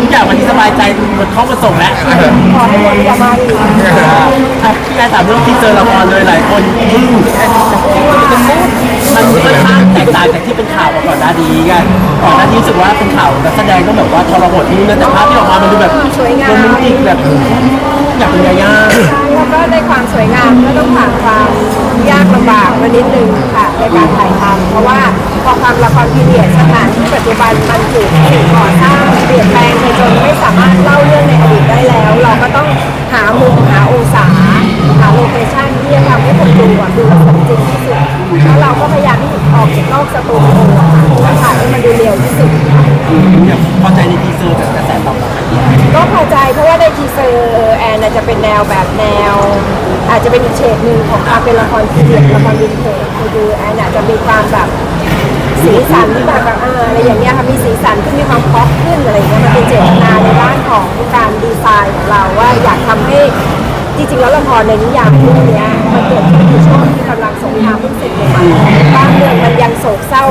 ทุกอย่างวันนี้สบายใจหมดเข้ามาส่งแล้วขอให้วนกลับมาอีกอะพี่แอนถามเรื่องที่เจอละครเลยหลายคนอึ้งมันค่อนข้างแตกต่างจากที่เป็นข่าวมาก่อนหน้านี้ไงก่อนหน้านี้รู้สึกว่าเป็นข่าวนักแสดงก็แบบว่าทรหดนู่นนั่นแต่ภาพที่ออกมามันดูแบบสวยงามโรแมนติกแบบอยากเป็นยาย่าแล้วก็ในความสวยงามก็ต้องผ่านความยากลำบากมานิดนึงค่ะในการถ่ายทำเพราะว่าพอทำละครพีเรียดสถานที่ปัจจุบันมันถูกก่อสร้างเปลี่ยนแปลงไปจนไม่สามารถเล่าเรื่องในอดีตได้แล้ว เราก็ต้องหามุมหาองศาหาโลเคชั่นที่ จะเป็นแนวแบบแนว อาจจะเป็นอีกเฉดหนึ่งของความเป็นละครพีเรียดละครวินเทจคือแอนอาจจะมีความแบบสีสันที่แบบอ่าอะไรอย่างเงี้ยค่ะมีสีสันที่มีความป๊อปขึ้นอะไรอย่างเงี้ยมันเป็นเจตนาในด้านของการดีไซน์ของเราว่าอยากทำให้จริงๆแล้วละครในนิยามเรื่องเนี้ยมันเกิดขึ้นในช่วงที่กำลังสงครามเพิ่งเสร็จใหม่ๆบ้านเมืองมันยังโศกเศร้า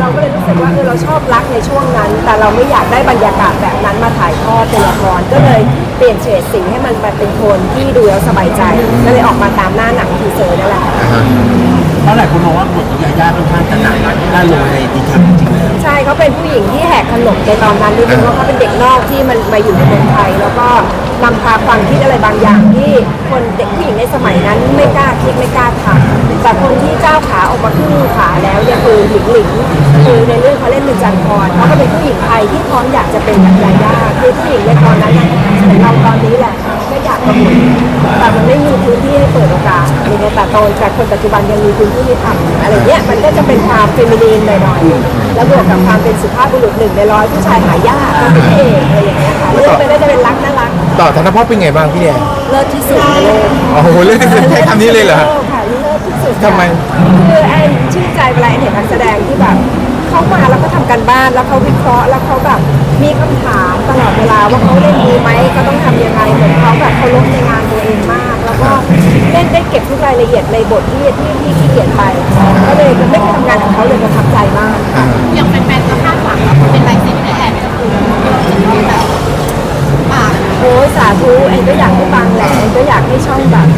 เราก็เลยรู้สึกว่าเออเราชอบรักในช่วงนั้น แต่เราไม่อยากได้บรรยากาศแบบนั้นมาถ่ายทอดเป็นละครก็เลยเปลี่ยนเฉดสีให้มันมาเป็นโทนที่ดูแล้วสบายใจก็เลยออกมาตามหน้าหนังทีเซอร์นั่นแหละ เพราะหลายคนมองว่าบทของยาย่าค่อนข้างจะหนักน่าลงในดีเทลจริงๆแล้ว ใช่เขาเป็นผู้หญิงที่แหกขนบในตอนนั้นด้วยเพราะเขาเป็นเด็กนอกที่มันมาอยู่ในเมืองไทย แล้วก็นำพาความคิดอะไรบางอย่างที่คนเด็กผู้หญิงในสมัยนั้นไม่กล้าคิดไม่กล้าทำแต่คนที่ก้าขาออกมาครึ่งขาแล้วเนี่ยคือหลิงหลิงคือในเรื่องเขาเล่นเป็นจันทร์เขาก็เป็นผู้หญิงไทยที่พร้อมอยากจะเป็นแบบยาย่าคือผู้หญิงในตอนนั้นน่ะเหมือนเราตอนนี้แหละก็อยากประกวดแต่มันไม่มีพื้นที่ให้เปิดโอกาสอะไรเงี้ยแต่ตอนแต่คนปัจจุบันยังมีพื้นที่ให้ทำอะไรเงี้ยมันก็จะเป็นความเฟมินีนหน่อยๆแล้วบวกกับความเป็นสุภาพบุรุษหนึ่งในร้อยผู้ชายหายากเป็นพระเอกอะไรอย่างเงี้ยค่ะเรื่องไปได้จะเป็นรักน่ารัก ต่อธนภพเป็นไงบ้างพี่แอนเลิศที่สุดในโลกโอ้โหเรื่องที่สุดใช้คำนี้เลยเหรอฮะ ค่ะเลิศที่สุดทำไม คือแอนชื่นใจเวลาแอนเห็นนักแสดงที่แบบเข้ามาแล้วก็ทำกันบ้านแล้วเขาวิเคราะห์แล้วเขาแบบมีคำถามตลอดเวลาว่าเขาเล่นดีไหมก็ต้องทำยังไงเหมือนเขาแบบเคารพในงานตัวเองมาก แล้วก็เล่นได้เก็บทุกรายละเอียดในบทที่ที่ที่ขี้เกียจไปก็เลยไม่เคยทำงานของเขาเลยประทับใจมาก อย่างแฟนๆก็คาดหวังว่าเป็นลายเซ็นแต่แอนก็คือแบบอ่า โอ้ย สาธุแอนก็อยากให้ฟังแหละแอนก็อยากให้ช่องแบบ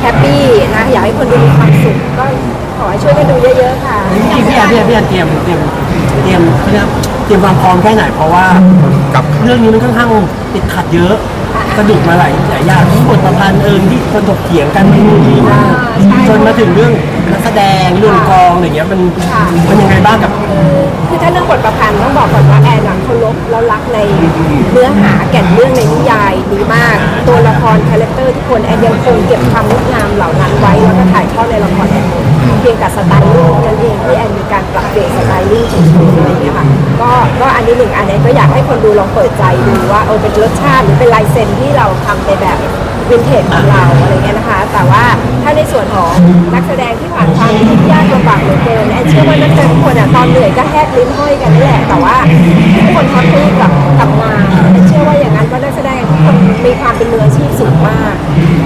แฮปปี้นะอยากให้คนดูมีความสุขก็ขอให้ช่วยกันดูเยอะๆค่ะ จริงๆพี่แอนพี่แอนพี่แอนเตรียมเตรียมเตรียมเขาเรียกเตรียมความพร้อมแค่ไหนเพราะว่ากับเรื่องนี้มันค่อนข้างติดขัดเยอะสะดุดมาหลายหลายอย่างที่บทประพันธ์เอิงที่คนถกเถียงกันไม่รู้ดีมากใช่จนมาถึงเรื่อง นักแสดงเรื่องกองอะไรเงี้ยมันค่ะมันยังไงบ้างกับ คือถ้าเรื่องบทประพันธ์ต้องบอกก่อนว่าแอนอะเคารพแล้วรักในเนื้อหาแก่นเรื่องในนิยายดีมาก ตัวละครคาแรคเตอร์ทุกคนแอนยังคงเก็บความงดงามเหล่านั้นไว้แล้วก็ถ่ายทอดในละครแอนหมดเพียงแต่สไตล์ลิ่งนั่นเองที่แอนมีการปรับเปลี่ยนสไตลิ่งเฉยๆอะไรอย่างเงี้ยค่ะก็ก็อันนี้หนึ่งอันแอนก็อยากให้คนดูลองเปิดใจดูว่าเออเป็นรสชาติหรือเป็นลายเซ็นที่เราทำในแบบ วินเทจของเราอะไรเงี้ยนะคะ แต่ว่าถ้าในส่วนของนักแสดงที่ผ่านความทุกข์ยากลำบากเหลือเกินแอนเชื่อว่านักแสดงทุกคนอะตอนเหนื่อยก็แฮกลิ้นห้อยกันนี่แหละแต่ว่าทุกคนแฮปปี้กับกับงานแอนเชื่อว่าอย่างนั้นเพราะนักแสดงทุกคนมีความเป็นมืออาชีพสูงมาก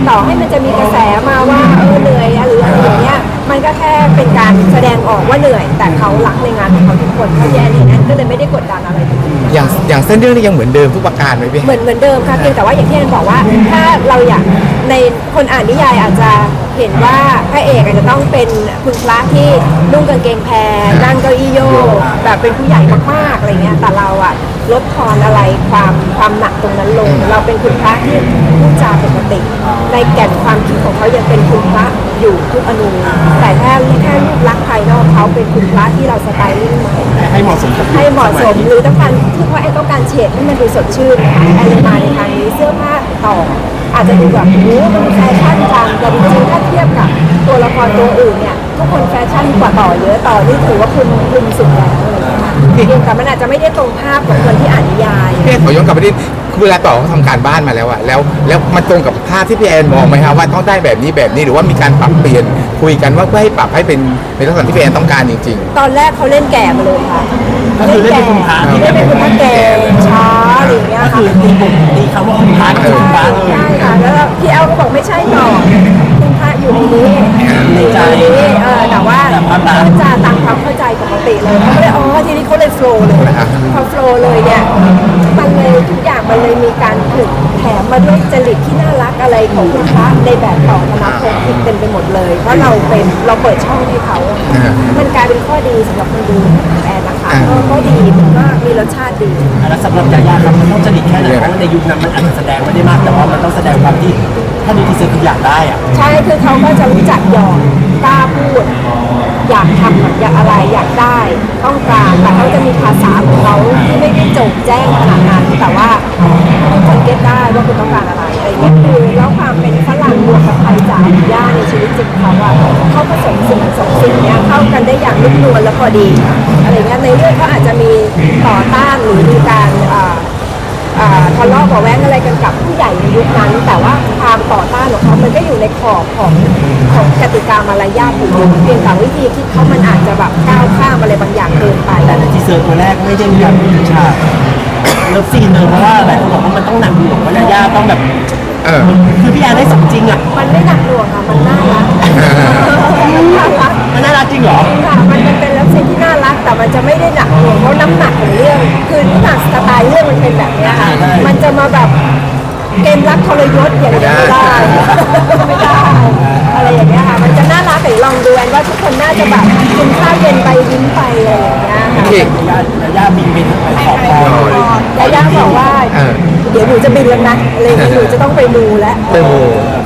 ต่อให้มันจะมีกระแสมาว่าเออเหนื่อยอะหรืออะไรอย่างเงี้ย มันก็แค่เป็นการแสดงออกว่าเหนื่อย แต่เขารักในงานของเขาทุกคนเพราะแอนเห็นแอนก็เลยไม่ได้กดดันอะไรทุกคนอย่างอย่างเส้นเรื่องนี้ยังเหมือนเดิมทุกประการไหมพี่ เหมือนเหมือนเดิมค่ะเพียงแต่ว่าอย่างที่แอนบอกว่า ถ้าเราอยากในคนอ่านนิยายอาจจะเห็นว่าพระเอกอาจจะต้องเป็นคุณพระที่นุ่งกางเกงแพรนั่งเก้าอี้โยกแบบเป็นผู้ใหญ่มากๆอะไรเงี้ยแต่เราอะลดทอนอะไรความความหนักตรงนั้นลง เราเป็นคุณพระที่พูดจาปกติ ในแก่นความคิดของเขายังเป็นคุณพระอยู่ทุกอนูแต่แค่แค่รูปลักษณ์ภายนอกเขาเป็นคุณพระที่เราสไตลิ่งใหม่ให้เหมาะสมกับให้เหมาะสมหรือต้องการคือว่าแอนต้องการเฉดให้มันดูสดชื่นนะคะแอนเลยมาในทางนี้เสื้อผ้าต่ออาจจะดูแบบโอ้มันแฟชั่นจังแต่จริงๆถ้าเทียบกับตัวละครตัวอื่นเนี่ยทุกคนแฟชั่นกว่าต่อเยอะต่อนี่ถือว่าคุณคุณสุดแล้ว อะไรอย่างเงี้ยค่ะเพียงแต่มันอาจจะไม่ได้ตรงภาพของคนที่อ่านนิยาย พี่แอนขอย้อนกลับไปนิดคือเวลาต่อเขาทำการบ้านมาแล้วอะแล้ว แล้วมันตรงกับภาพที่พี่แอนมองไหมครับว่าต้องได้แบบนี้แบบนี้หรือว่ามีการปรับเปลี่ยนคุยกันว่าเพื่อให้ปรับให้เป็นในลักษณะที่พี่แอนต้องการจริง ตอนแรกเขาเล่นแก่มาเลยค่ะก็คือเล่นเป็นคุณพระ เล่นเป็นคุณพระแก่ช้าอะไรอย่างเงี้ยก็ค่ะ คือตีบทตีคำว่าคุณพระก็คือคุณพระเลย ใช่ค่ะแล้วพี่แอลก็บอกไม่ใช่ต่อคุณพระ อยู่ในนี้ในใจเออแต่ว่าแต่ภาจาตามความเข้าใจปกติเลยเขาเลยอ๋อทีนี้เขาเลยโฟล์เลยอ่าพอโฟล์เลยเนี่ยมันเลยทุกอย่างมันเลยมีการถึกแถมมาด้วยจริตที่น่ารักอะไรของคุณพระในแบบต่อธนาคมอีกเต็มไปหมดเลย เพราะเราเป็นเราเปิดช่องให้เขา มันกลายเป็นข้อดีสำหรับคนดูแอนนะคะก็ดีมันก็มีรสชาติดีแล้วสำหรับยายาครับมันต้องจริตแค่ไหนเพราะในยุคนั้นมันอาจจะแสดงไม่ได้มากแต่ว่ามันต้องแสดงความที่ ถ้าดูทีเซอร์คืออยากได้อะใช่คือเขาก็จะรู้จักหยอกกล้าพูด อยากทำอยากอะไรอยากได้ ต้องการแต่เขาจะมีภาษาของเขาที่ไม่ได้โจงแจ้งขนาดนั้นแต่ว่าทุกคนเก็ตได้ว่าคุณต้องการอะไรอะไรเงี้ยคือแล้วความเป็นฝรั่งบวกกับไทยจ๋าย่าในชีวิตจริงเขาอะเขาผสมสิ่งสองสิ่งเนี้ยเข้ากันได้อย่างนุ่มนวลและพอดีอะไรเงี้ยในเรื่องเขาอาจจะมีต่อต้าน ทะเลาะเบาะแว้งอะไรกันกับผู้ใหญ่ในยุคนั้น แต่ว่าความต่อต้านของเขามันก็อยู่ในขอบของของกติกามารยาทอยู่ดีเพียงแต่วิธีคิดเขามันอาจจะแบบก้าวข้ามอะไรบางอย่างเกินไปแต่ในทีเซอร์ตัวแรกไม่ได้มีการพูดฉากเลิฟซีนเลยเพราะว่าหลายคนบอกว่ามันต้องหนักหน่วงว่ายาย่าต้องแบบเออคือพี่แอนได้สมจริงอะมันไม่หนักหน่วงค่ะมันน่ารักมันน่ารักมันน่ารักจริงเหรอค่ะมันมันเป็นลักษณะที่น่ารัก แต่มันจะไม่ได้หนักหน่วงเพราะน้ำหนักของเรื่อง คือน้ำหนักสไตล์เรื่องมันเป็นแบบเนี้ยค่ะใช่มันจะมาแบบเกมรักทรยศอย่างนี้ไม่ได้ไม่ได้อะไรอย่างเงี้ยค่ะมันจะน่ารักแต่ลองดูแอนว่าทุกคนน่าจะแบบกินข้าวเย็นไปยิ้มไปอะไรอย่างเงี้ย ค่ะโอเคยาย่ายาย่าบินไปไปขอพรยาย่าบอกว่า เออ เดี๋ยวหนูจะบินแล้วนะอะไรอย่างเงี้ยหนูจะต้องไปดูแล้วโอ้โห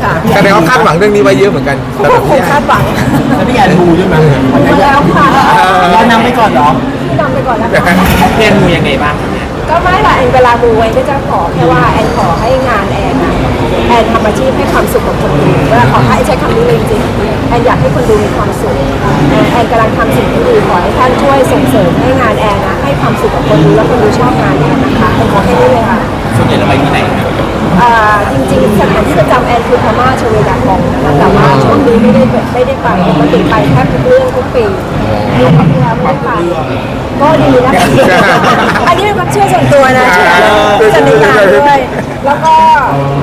ค่ะแสดงว่าคาดหวังเรื่องนี้ไว้เยอะเหมือนกันเขาก็คงคาดหวังแล้วพี่แอนดูด้วยมั้ยมาแล้วค่ะเรานำไปก่อนเหรอพี่นำไปก่อนแล้วค่ะเรียนดูยังไงบ้างครับเนี่ยก็ไม่ละแอนเวลาดูแอนก็จะขอแค่ว่าแอนขอให้งานแอนอะแอนทำอาชีพให้ความสุขกับคนดูเวลาขอให้ใช้คำนี้เลยจริงๆ แอนอยากให้คนดูมีความสุขแอนแอนกำลังทำสิ่งที่ดีขอให้ท่านช่วยส่งเสริมให้งานแอนนะให้ความสุขกับคนดูแล้วคนดูชอบงานแอนนะคะแอนขอแค่นี้เลยค่ะส่วนใหญ่เราไปที่ไหนครับอ่าจริงๆสถานที่ประจำแอนคือพม่าชเวดากองนะคะแต่ว่าช่วงนี้ไม่ได้ไม่ได้ไปปกติไปแทบทุกเรื่องทุกปีเรื่องที่แล้วไม่ได้ไปก็ดีนะคะอันนี้เป็นความเชื่อส่วนตัวนะเชื่อสันนิษฐานด้วย แล้วก็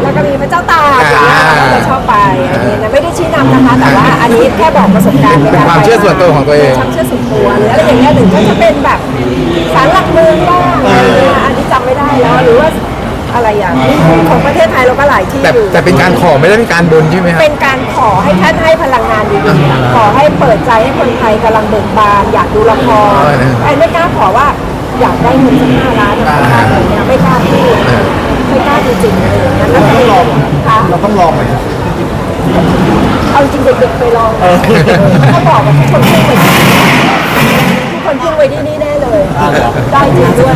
แล้วก็มีพระเจ้าตากอย่างเงี้ยเราก็ชอบไปอันนี้นะไม่ได้ชี้นำนะคะ แต่ว่าอันนี้แค่บอกประสบการณ์ในเป็นการความเชื่อส่วนตัวของตัวเอง ความเชื่อส่วนตัวหรืออะไรอย่างเงี้ยหรือก็จะเป็นแบบศาลหลักเมืองบ้างอะไรเงี้ยอันนี้จำไม่ได้แล้วหรือว่าอะไรอย่างของประเทศไทยเราก็หลายที่แต่อยู่ แต่เป็นการขอไม่ได้เป็นการบนใช่ไหมครับ เป็นการขอให้ท่านให้พลังงานดีๆขอให้เปิดใจให้คนไทยกำลังเบิกบาน อยากดูละครไอ้ไม่กล้าขอว่าอยากได้เงินสักห้าล้านนะคะอะไรเงี้ยไม่กล้าพูด งี้ยแล้วก็ลองค่ะเราต้องลองไหมเอาจริงเด็กๆไปลองเขาบอกว่าทุกคนพุ่งไปที่ทุกคนพุ่งไปที่นี่แน่เลย ได้จริงด้วย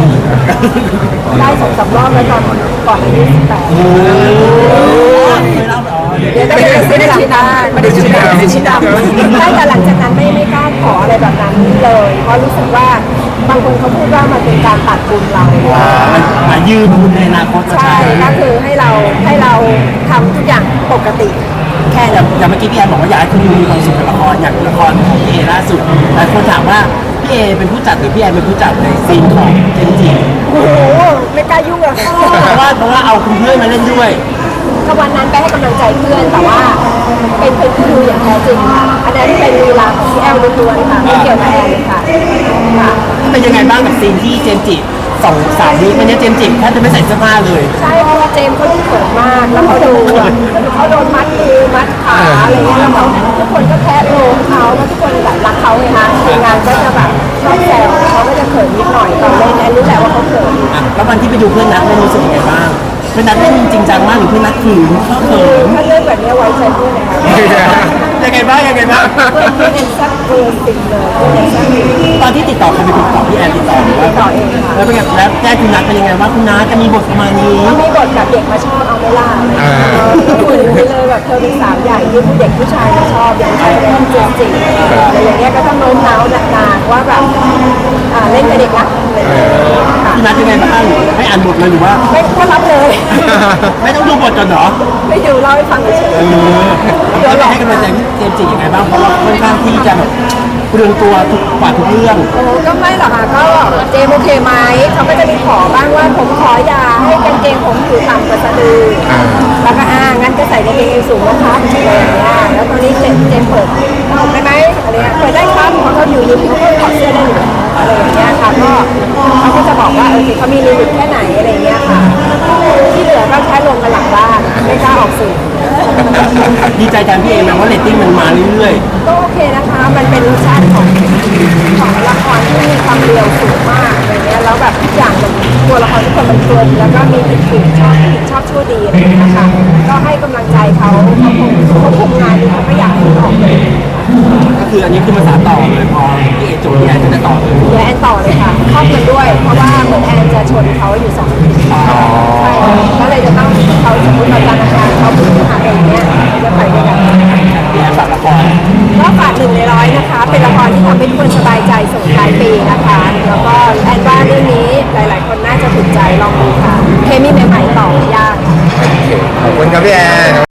ได้สองสามรอบแล้วตอนก่อนอายุสิบแปดไม่เล่าอ๋อเดี๋ยวเดี๋ยวไม่ได้ไม่ได้ชี้ดำไม่ได้ชี้ดำไม่ได้ชี้ดำใช่แต่หลังจากนั้นไม่ไม่กล้าขออะไรแบบนั้นเลย เพราะรู้สึกว่า บางคนเขาพูดว่ามันเป็นการตัดบุญเรามายืมบุญในอนาคตก็ใช่ใช่ก็คือให้เราให้เราทำทุกอย่างปกติ แค่อย่านั้งอย่างเมื่อกี้พี่แอนบอกว่าอยากให้คุณดูมีความสุขกับละครอย่างละครของพี่เอล่าสุดหลายคนถามว่าพี่เอเป็นผู้จัดหรือพี่แอนเป็นผู้จัดในซีนของเจนจิโอ้โหไม่กล้ายุ่งอะเพราะว่าเพราะว่าเอาคุณเพื่อนมาเล่นด้วย ก็วันนั้นไปให้กำลังใจเพื่อน แต่ว่าเป็นเป็นผู้ดูอย่างแท้จริงค่ะอันนั้นเป็นลีลาของพี่แอลล้วนๆค่ะไม่เกี่ยวกับแอนเลยค่ะค่ะ เป็นยังไงบ้างกับซีนที่เจนจิสองสามวิวันนี้เจนจิแทบจะไม่ใส่เสื้อผ้าเลย ใช่เพราะว่าเจมส์เขาดูเขินมาก แล้วเขาดูอะเขาโดนมัดมือมัดขาอะไรเงี้ยแล้วเขาทุกคนก็แพ้โลงเขาแล้วทุกคนแบบรักเขาไงคะทีมงานก็จะแบบชอบแซวเขาก็จะเขินนิดหน่อยตอนเล่นแอนรู้แหละว่าเขาเขินอะแล้ววันที่ไปดูเพื่อนนัดเล่นรู้สึกยังไงบ้าง เพื่อนนัดเล่นจริงจังมากหรือเพื่อนนัดขืนเข้าเขินถ้าเรื่องแบบนี้ไว้ใจเพื่อนนะคะยังไงบ้างยังไงบ้างเพื่อนเพื่อนเอ็นแซ่บเบอร์สิบเลยเพื่อนเอ็นแซ่บจริงตอนที่ติดต่อใครเป็นคนติดต่อพี่แอนติดต่อหรือว่าติดต่อเองค่ะแล้วเป็นไงแล้วแจ้งคุณนัทเป็นยังไงว่าคุณนัทจะมีบทประมาณนี้ถ้ามีบทแบบเด็กมาชอบเอาไม่ล่าคุยอย่างนี้เลยแบบเธอเป็นสาวใหญ่ที่ผู้เด็กผู้ชายมาชอบอย่างเช่นเรื่องจริงจริงอะไรอย่างเงี้ยก็ต้องโน้มน้าวหนักๆว่าแบบอ่าเล่นเป็นเด็กรักอะไรอย่างเงี้ยค่ะพี่นัทยังไงบ้าง ให้อ่านบทเลยหรือว่า ไม่ก็รับเลย ไม่ต้องดูบทก่อนเหรอไม่ดูเล่าให้ฟังเฉยเออแล้วไปให้กำลังใจพี่เจมส์จิยังไงบ้างเพราะว่าค่อนข้างที่จะแบบเปลืองตัวทุกกว่าทุกเรื่องโอ้ก็ไม่หรอกค่ะก็เจมโอเคไหมเขาก็จะมีขอบ้างว่าผมขออย่าให้กางเกงผมอยู่ต่ำกว่าสะดือแล้วก็อ่างั้นก็ใส่กาง ดีใจแทนพี่เอไหมว่าเรตติ้งมันมาเรื่อยก็โอเคนะคะ มันเป็นรสชาติของของละครที่มีความเรียวสูงมากอะไรเงี้ย แล้วแบบทุกอย่างมันตัวละครทุกคนมันกลมแล้วก็มีผิดถูกชอบผิดชอบชั่วดีอะไรเงี้ยนะคะ ก็ให้กำลังใจเขาเขาคงเขาคุมงานดีเขาก็อยากให้มันออกเลยๆ ก็คืออันนี้คือมาสานต่อเลยพอพี่เอจบพี่แอนก็จะต่อเลยเดี๋ยวแอนต่อเลยค่ะครอบกันด้วย เพราะว่าเหมือนแอนจะชนเขาอยู่สองทีใช่ ก็เลยจะต้องเขาสมมติเราจารอาการเขาพูดหาอะไรเงี้ยจะไปด้วยกันพี่แอนฝากละครก็ฝากหนึ่งในร้อยนะคะ เป็นละครที่ทำให้ทุกคนสบายใจส่งท้ายปีนะคะ แล้วก็แอนว่าเรื่องนี้หลาย ๆ คนน่าจะถูกใจลองดูค่ะ เคมีใหม่ๆต่อยาก ขอบคุณครับพี่แอน